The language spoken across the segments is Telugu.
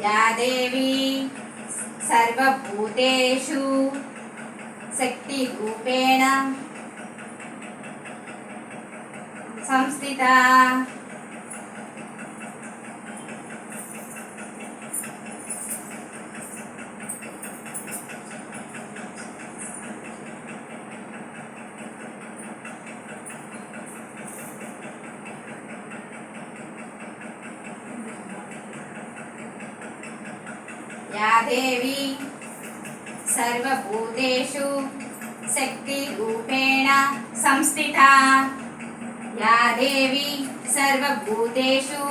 या देवी सर्वभूतेषु शक्तिरूपेण संस्थिता या देवी सर्वभूतेषु शक्तिरूपेण संस्थिता। या देवी सर्वभूतेषु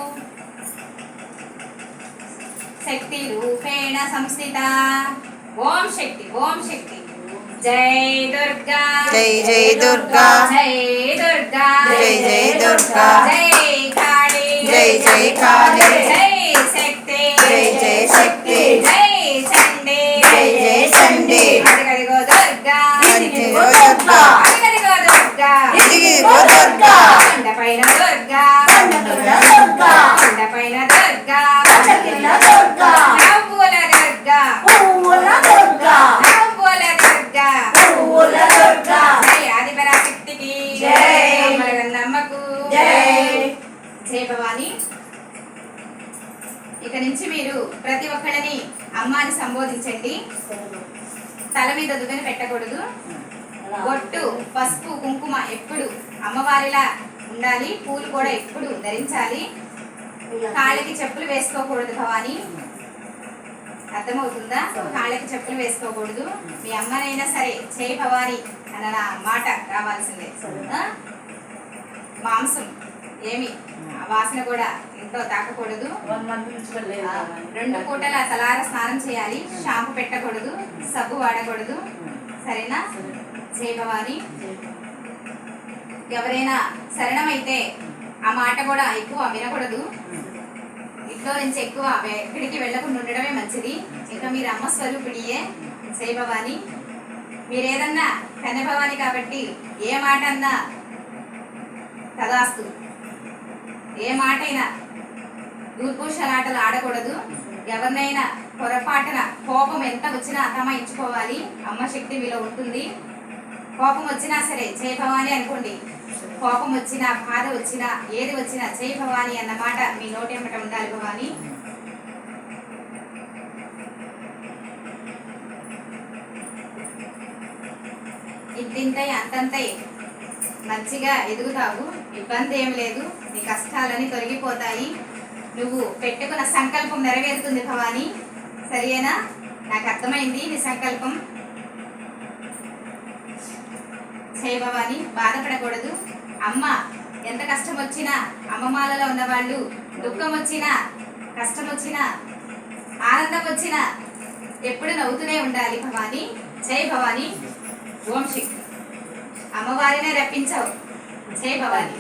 शक्तिरूपेण संस्थिता। ओम शक्ति ओम शक्ति। जय दुर्गा। जय जय दुर्गा। जय दुर्गा। जय जय दुर्गा। जय काली। जय जय काली। जय కొండపైన దుర్గా కొండపైన దుర్గా నవ్వుల దుర్గా పువ్వుల దుర్గా నవ్వుల దుర్గా పువ్వుల దుర్గా జై ఆదిపరాశక్తికి జై. జై. జై భవాని ఇక నుంచి మీరు ప్రతి ఒక్కళ్ళని అమ్మాని సంబోధించండి తల మీద దువ్వెన పెట్టకూడదు బొట్టు పసుపు కుంకుమ ఎప్పుడు అమ్మవారిలా ఉండాలి పూలు కూడా ఎప్పుడు ధరించాలి. కాళ్ళకి చెప్పులు వేసుకోకూడదు భవాని. అర్థమవుతుందా? కాళ్ళకి చెప్పులు వేసుకోకూడదు. మీ అమ్మనైనా సరే చేయి భవాని అన్న నా మాట రావాల్సిందే? మాంసం ఏమి? ఆ వాసన కూడా ఇంట్లో తాకకూడదు. రెండు పూటల తలార స్నానం చేయాలి. షాంపు పెట్టకూడదు. సబ్బు వాడకూడదు. సరేనా? జయభవాని ఎవరైనా శరణమైతే ఆ మాట కూడా ఎక్కువ వినకూడదు. ఇంట్లో నుంచి ఎక్కువ ఎక్కడికి వెళ్ళకుండా ఉండడమే మంచిది. ఇంకా మీరు అమ్మ స్వరూపిడియే జయభవాని మీరేదన్నా కన్యభవాని కాబట్టి ఏ మాట అన్నా తదాస్తు. ఏ మాటైనా దూర్భూషలాటలు ఆడకూడదు ఎవరినైనా పొరపాటున కోపం ఎంత వచ్చినా అతమాయించుకోవాలి అమ్మ శక్తి మీలో ఉంటుంది. కోపం వచ్చినా సరే జయ భవాని అనుకోండి. కోపం వచ్చినా బాధ వచ్చినా ఏది వచ్చినా జయ భవాని అన్న మాట మీ నోటెంబట ఉండాలి భవాని. ఇంతింతై అంతంతై మంచిగా ఎదుగుతావు. ఇబ్బంది ఏం లేదు. నీ కష్టాలని తొలగిపోతాయి. నువ్వు పెట్టుకున్న సంకల్పం నెరవేరుతుంది భవాని. సరేనా నాకు అర్థమైంది నీ సంకల్పం. జై భవాని బాధపడకూడదు. అమ్మ ఎంత కష్టం వచ్చినా అమ్మమాలలో ఉన్న వాళ్ళు దుఃఖం వచ్చినా కష్టం వచ్చినా ఆనందం వచ్చినా ఎప్పుడు నవ్వుతూనే ఉండాలి భవాని. జై భవాని. ఓం శిక్. అమ్మవారినే రప్పించావు. జై భవాని.